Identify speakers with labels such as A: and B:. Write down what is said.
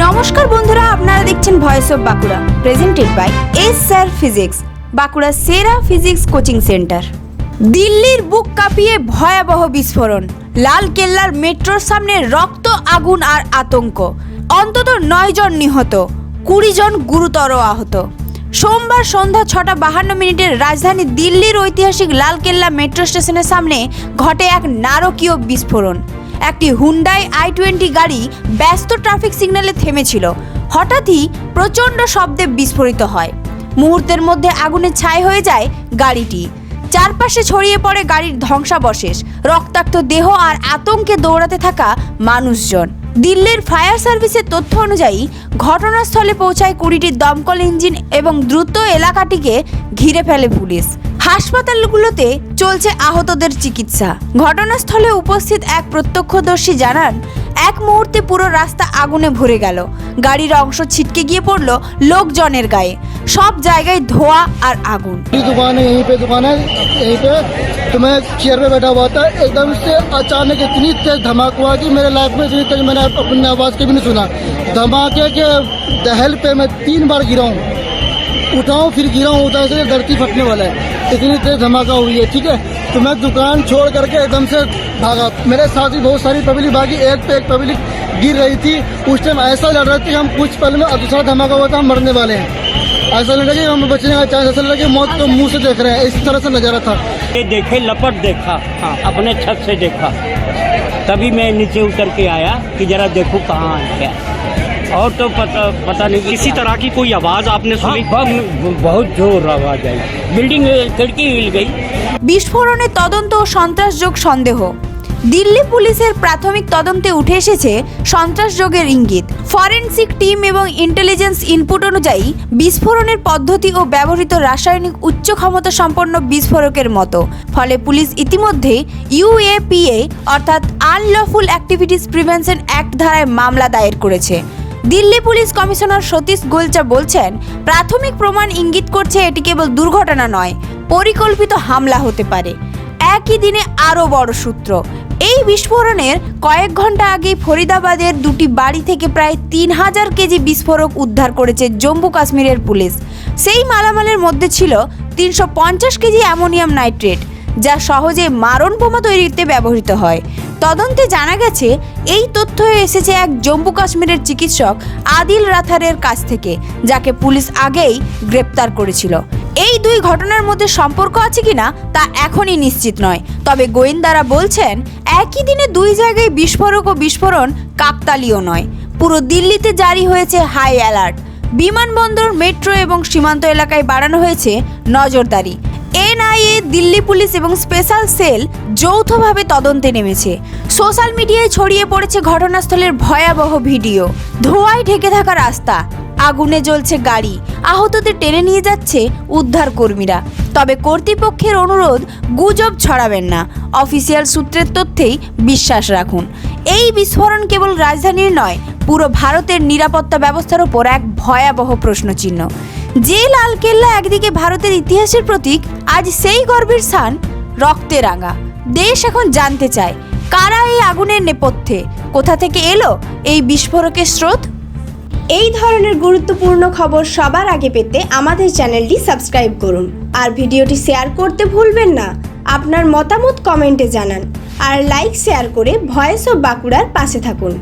A: নমস্কার বন্ধুরা, আপনারা দেখছেন voice of Bankura presented by S sir physics Bankura সেরা ফিজিক্স কোচিং সেন্টার দিল্লির বুক কাঁপিয়ে ভয়াবহ বিস্ফোরণ, লাল কেল্লার মেট্রোর সামনে রক্ত, আগুন আর আতঙ্ক। অন্তত নয় জন নিহত, কুড়ি জন গুরুতর আহত। সোমবার সন্ধ্যা ছটা বাহান্ন মিনিটের রাজধানী দিল্লির ঐতিহাসিক লালকেল্লা মেট্রো স্টেশনের সামনে ঘটে এক নারকীয় বিস্ফোরণ। একটি হুন্ডাই আই টোয়েন্টি গাড়ি ব্যস্ত ট্রাফিক সিগন্যালে থেমেছিল। হঠাৎই প্রচণ্ড শব্দে বিস্ফোরিত হয়। মুহূর্তের মধ্যে আগুনে ছাই হয়ে যায় গাড়িটি। চারপাশে ছড়িয়ে পড়ে গাড়ির ধ্বংসাবশেষ, রক্তাক্ত দেহ আর আতঙ্কে দৌড়াতে থাকা মানুষজন। দিল্লির ফায়ার সার্ভিসের তথ্য অনুযায়ী, ঘটনাস্থলে পৌঁছায় কুড়িটি দমকল ইঞ্জিন এবং দ্রুত এলাকাটিকে ঘিরে ফেলে পুলিশ। হাসপাতালগুলোতে চলছে আহতদের চিকিৎসা ঘটনাস্থলে উপস্থিত এক প্রত্যক্ষদর্শী জানান এক মুহূর্তে পুরো রাস্তা আগুনে ভরে গেল গাড়ির অংশ ছিটকে গিয়ে পড়ল লোকজনের গায়ে সব জায়গায় ধোঁয়া আর আগুন
B: मेरी दुकान है यहीं पे दुकान है यहीं पे तो मैं चेयर पे बैठा हुआ था एकदम से अचानक इतनी तेज धमाका हुआ कि मेरे लाइफ में इतनी तेज मैंने अपनी आवाज़ कभी नहीं सुना धमाके के दहल पे मैं तीन बार गिरा हूँ उठाऊँ, फिर गिरा हूँ उधर से धरती फटने वाला है। इतनी तेज धमाका हुई है, ठीक है? तो मैं दुकान छोड़ करके एकदम से भागा। मेरे साथ ही बहुत सारी पब्लिक भागी, एक पे एक पब्लिक गिर रही थी। उस टाइम ऐसा लड़ रहा था कि हम कुछ पल में दूसरा धमाका हुआ था, हम मरने वाले हैं। ऐसा लग रहा कि हम बचने का चांस ऐसा लग रहा कि मौत को मुँह से देख रहे हैं। इस तरह से नज़ारा था।
C: ये देखे, लपट देखा। हाँ अपने छत से देखा। तभी मैं नीचे उतर के आया कि जरा देखूँ कहाँ है क्या। और तो पता पता नहीं
D: किसी तरह की कोई आवाज आपने
C: हाँ,
D: सुनी
C: बम- बहुत जोर आवाज आई बिल्डिंग खिड़की हिल गई
A: বিস্ফোরণে তদন্ত ও সন্ত্রাসযোগ সন্দেহ দিল্লি পুলিশের প্রাথমিক তদন্তে উঠে এসেছে সন্ত্রাসযোগের ইঙ্গিত ফরেনসিক টিম এবং ইন্টেলিজেন্স ইনপুট অনুযায়ী বিস্ফোরণের পদ্ধতি ও ব্যবহৃত রাসায়নিক উচ্চ ক্ষমতা সম্পন্ন বিস্ফোরকের মতো ফলে পুলিশ ইতিমধ্যে ইউএপিএ অর্থাৎ আনলফুল অ্যাক্টিভিটিস প্রিভেনশন অ্যাক্ট ধারায় মামলা দায়ের করেছে দিল্লি পুলিশ কমিশনার সতীশ গোলচা বলছেন, প্রাথমিক প্রমাণ ইঙ্গিত করছে এটি কেবল দুর্ঘটনা নয়, পরিকল্পিত হামলা হতে পারে। একই দিনে আরও বড় সূত্র। এই বিস্ফোরণের কয়েক ঘণ্টা আগে ফরিদাবাদের দুটি বাড়ি থেকে প্রায় তিন হাজার কেজি বিস্ফোরক উদ্ধার করেছে জম্মু কাশ্মীরের পুলিশ। সেই মালামালের মধ্যে ছিল তিনশো পঞ্চাশ কেজি অ্যামোনিয়াম নাইট্রেট, যা সহজে মারণ বোমা তৈরিতে ব্যবহৃত হয়। তদন্তে জানা গেছে, এই তথ্য এসেছে এক জম্মু কাশ্মীরের চিকিৎসক আদিল রাথারের কাছ থেকে, যাকে পুলিশ আগেই গ্রেপ্তার করেছিল। এই দুই ঘটনার মধ্যে সম্পর্ক আছে কিনা তা এখনই নিশ্চিত নয়। তবে গোয়েন্দারা বলছেন, একই দিনে দুই জায়গায় বিস্ফোরক ও বিস্ফোরণ কাকতালীয় নয়। পুরো দিল্লিতে জারি হয়েছে হাই অ্যালার্ট। বিমানবন্দর, মেট্রো এবং সীমান্ত এলাকায় বাড়ানো হয়েছে নজরদারি। এনআইএ, দিল্লি পুলিশ এবং স্পেশাল সেল যৌথভাবে তদন্তে নেমেছে। সোশ্যাল মিডিয়ায় ছড়িয়ে পড়েছে ঘটনাস্থলের ভয়াবহ ভিডিও। ধোঁয়ায় ঢেকে থাকা রাস্তা। আগুনে জ্বলছে গাড়ি। আহতদের টেনে নিয়ে যাচ্ছে উদ্ধার কর্মীরা তবে কর্তৃপক্ষের অনুরোধ, গুজব ছড়াবেন না। অফিসিয়াল সূত্রের তথ্যেই বিশ্বাস রাখুন। এই বিস্ফোরণ কেবল রাজধানীর নয়, পুরো ভারতের নিরাপত্তা ব্যবস্থার ওপর এক ভয়াবহ প্রশ্নচিহ্ন। যে লাল কেল্লা একদিকে ভারতের ইতিহাসের প্রতীক, আজ সেই গর্বের স্থান রক্তে রাঙা। দেশ এখন জানতে চায়, কারা এই আগুনের নেপথ্যে? কোথা থেকে এলো এই বিস্ফোরকের স্রোত?
E: এই ধরনের গুরুত্বপূর্ণ খবর সবার আগে পেতে আমাদের চ্যানেলটি সাবস্ক্রাইব করুন। আর ভিডিওটি শেয়ার করতে ভুলবেন না। আপনার মতামত কমেন্টে জানান। আর লাইক, শেয়ার করে ভয়েস অফ বাঁকুড়ার পাশে থাকুন।